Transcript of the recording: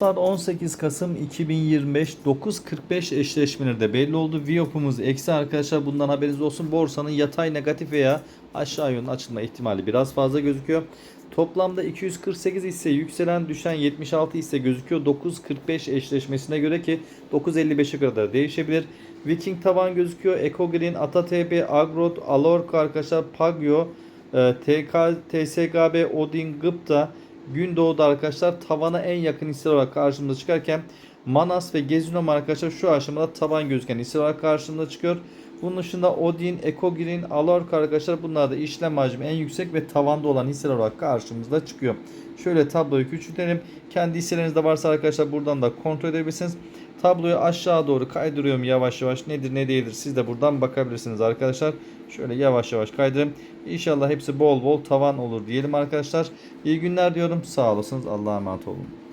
Saat 18 Kasım 2025 9.45 eşleşmeleri de belli oldu. Viyopumuz eksi arkadaşlar bundan haberiniz olsun. Borsanın yatay negatif veya aşağı yönlü açılma ihtimali biraz fazla gözüküyor. Toplamda 248 hisse yükselen düşen 76 hisse gözüküyor. 9.45 eşleşmesine göre ki 9.55'e kadar değişebilir. Viking tavan gözüküyor. Ecogreen, AtaTB, Agrot, Alorca arkadaşlar, Pagyo, e, TK, TSKB, Odin, Gıpta, Gündoğdu arkadaşlar tavana en yakın hisseler olarak karşımıza çıkarken Manas ve Gezinom arkadaşlar şu aşamada taban gözüken hisseler olarak karşımıza çıkıyor. Bunun dışında Odin, Ecogreen, Alorca arkadaşlar bunlar da işlem hacmi en yüksek ve tavanda olan hisseler olarak karşımıza çıkıyor. Şöyle tabloyu küçültelim. Kendi hisseleriniz de varsa arkadaşlar buradan da kontrol edebilirsiniz. Tabloyu aşağı doğru kaydırıyorum yavaş yavaş. Nedir ne değildir siz de buradan bakabilirsiniz arkadaşlar. Şöyle yavaş yavaş kaydırayım. İnşallah hepsi bol bol tavan olur diyelim arkadaşlar. İyi günler diyorum. Sağ olasınız. Allah'a emanet olun.